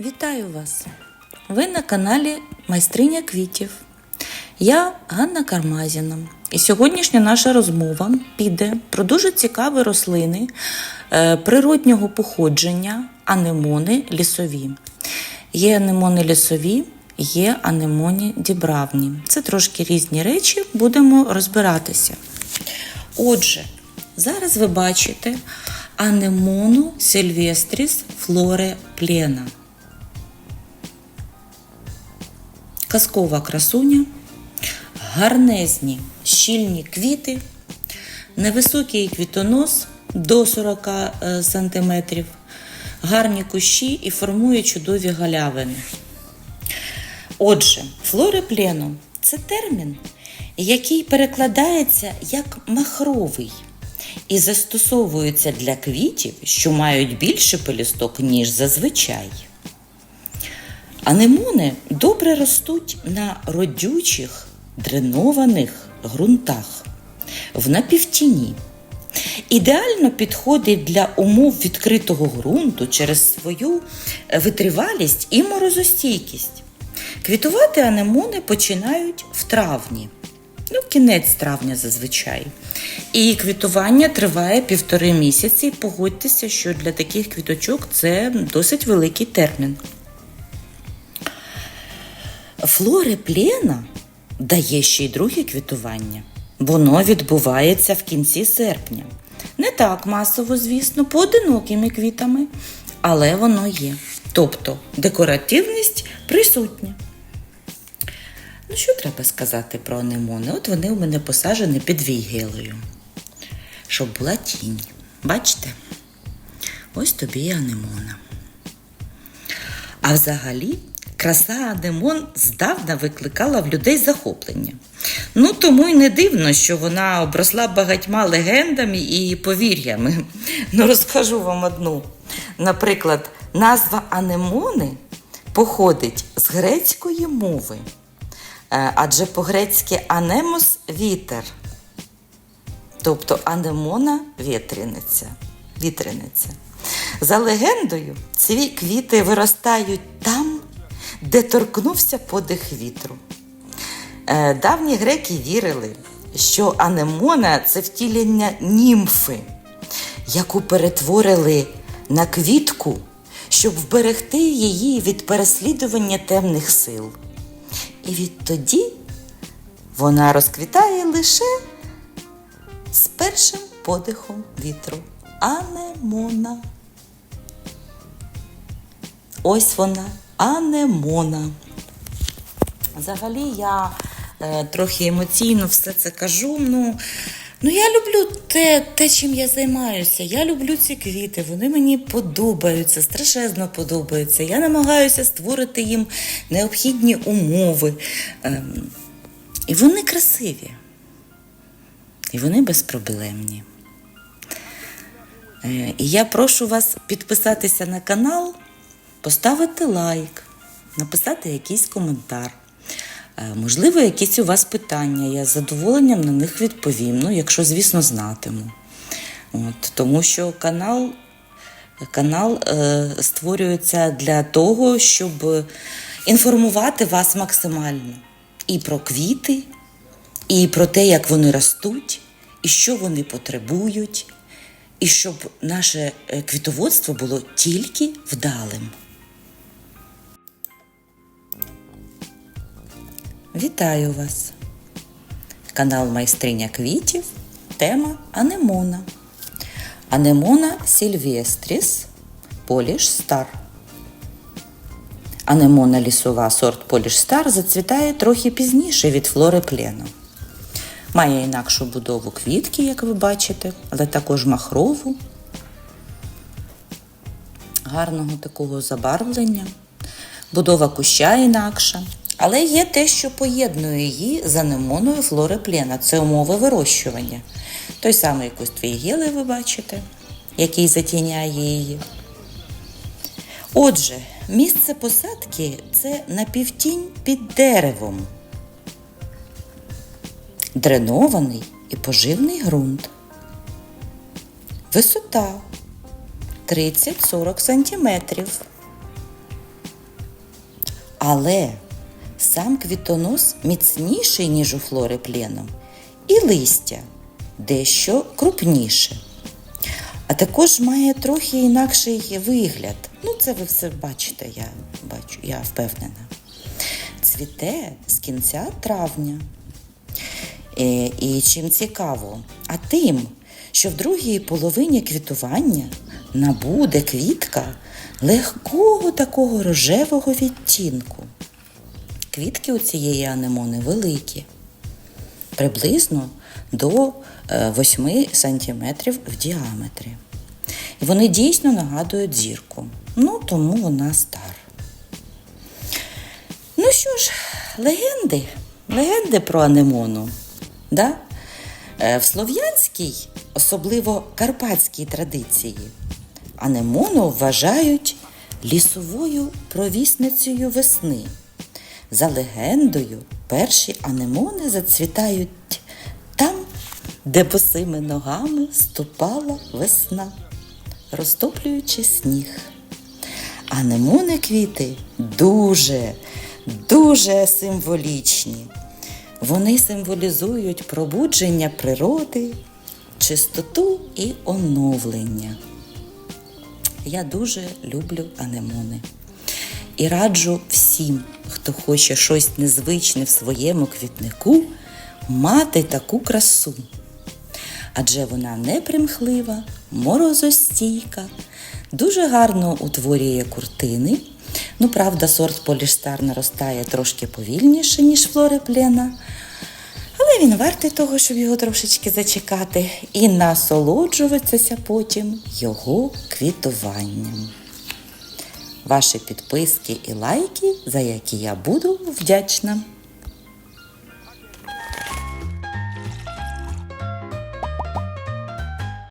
Вітаю вас! Ви на каналі Майстриня квітів. Я Ганна Кармазіна. І сьогоднішня наша розмова піде про дуже цікаві рослини е, природнього походження, анемони лісові. Є анемони лісові, є анемоні дібравні. Це трошки різні речі, будемо розбиратися. Отже, зараз ви бачите анемону сильвестріс флоре плена. Казкова красуня, гарнезні щільні квіти, невисокий квітонос до 40 см, гарні кущі і формує чудові галявини. Отже, флори плену це термін, який перекладається як махровий і застосовується для квітів, що мають більше пелюсток, ніж зазвичай. Анемони добре ростуть на родючих дренованих ґрунтах в напівтіні. Ідеально підходить для умов відкритого ґрунту через свою витривалість і морозостійкість. Квітувати анемони починають в травні, ну, кінець травня зазвичай. І квітування триває півтори місяці. Погодьтеся, що для таких квіточок це досить великий термін. Флори плена дає ще й друге квітування. Воно відбувається в кінці серпня. Не так масово, звісно, поодинокими квітами, але воно є. Тобто декоративність присутня. Ну, що треба сказати про анемони? От вони у мене посаджені під війгелою, щоб була тінь. Бачите? Ось тобі і анемона. А взагалі, краса анемон здавна викликала в людей захоплення. Ну, тому й не дивно, що вона обросла багатьма легендами і повір'ями. Ну, розкажу вам одну. Наприклад, назва анемони походить з грецької мови, Е, адже по-грецьки анемос вітер, тобто анемона вітряниця. вітряниця. За легендою, ці квіти виростають там, де торкнувся подих вітру. Е, Давні греки вірили, що анемона це втілення німфи, яку перетворили на квітку, щоб вберегти її від переслідування темних сил. І відтоді вона розквітає лише з першим подихом вітру. Анемона. Ось вона, анемона. Взагалі я е, трохи емоційно все це кажу. Ну, ну я люблю те, те, чим я займаюся. Я люблю ці квіти, вони мені подобаються, страшезно подобаються. Я намагаюся створити їм необхідні умови. Ем, і вони красиві. І вони безпроблемні. Е, І я прошу вас підписатися на канал, поставити лайк, написати якийсь коментар. Е, Можливо, якісь у вас питання. Я з задоволенням на них відповім, ну, якщо, звісно, знатиму. От, тому що канал, канал е, створюється для того, щоб інформувати вас максимально і про квіти, і про те, як вони ростуть, і що вони потребують, і щоб наше е, квітоводство було тільки вдалим. Вітаю вас! Канал Майстриня квітів. Тема Анемона. Анемона Сільвестріс Поліш Стар. Анемона лісова сорт Поліш Стар зацвітає трохи пізніше від флори плену. Має інакшу будову квітки, як ви бачите, але також махрову, гарного такого забарвлення. Будова куща інакша. Але є те, що поєднує її з анемоною флори плена. Це умови вирощування. Той самий куст вейгели ви бачите, який затіняє її. Отже, місце посадки це напівтінь під деревом. Дренований і поживний ґрунт. Висота 30-40 см. Але сам квітонос міцніший, ніж у флори пленум, і листя дещо крупніше. А також має трохи інакший вигляд. Ну, це ви все бачите, я бачу, я впевнена. Цвіте з кінця травня. Е, І чим цікаво, а тим, що в другій половині квітування набуде квітка легкого такого рожевого відтінку. Квітки у цієї анемони великі, приблизно до е, 8 см в діаметрі. І вони дійсно нагадують зірку. Ну, тому вона стар. Ну що ж, легенди, легенди про анемону. Да? Е, В слов'янській, особливо карпатській традиції, анемону вважають лісовою провісницею весни. За легендою, перші анемони зацвітають там, де босими ногами ступала весна, розтоплюючи сніг. Анемони квіти дуже, дуже символічні. Вони символізують пробудження природи, чистоту і оновлення. Я дуже люблю анемони. І раджу всім, хто хоче щось незвичне в своєму квітнику, мати таку красу. Адже вона непримхлива, морозостійка, дуже гарно утворює куртини. Ну, правда, сорт поліштар наростає трошки повільніше, ніж флореплена, але він вартий того, щоб його трошечки зачекати і насолоджуватися потім його квітуванням. Ваші підписки і лайки, за які я буду вдячна.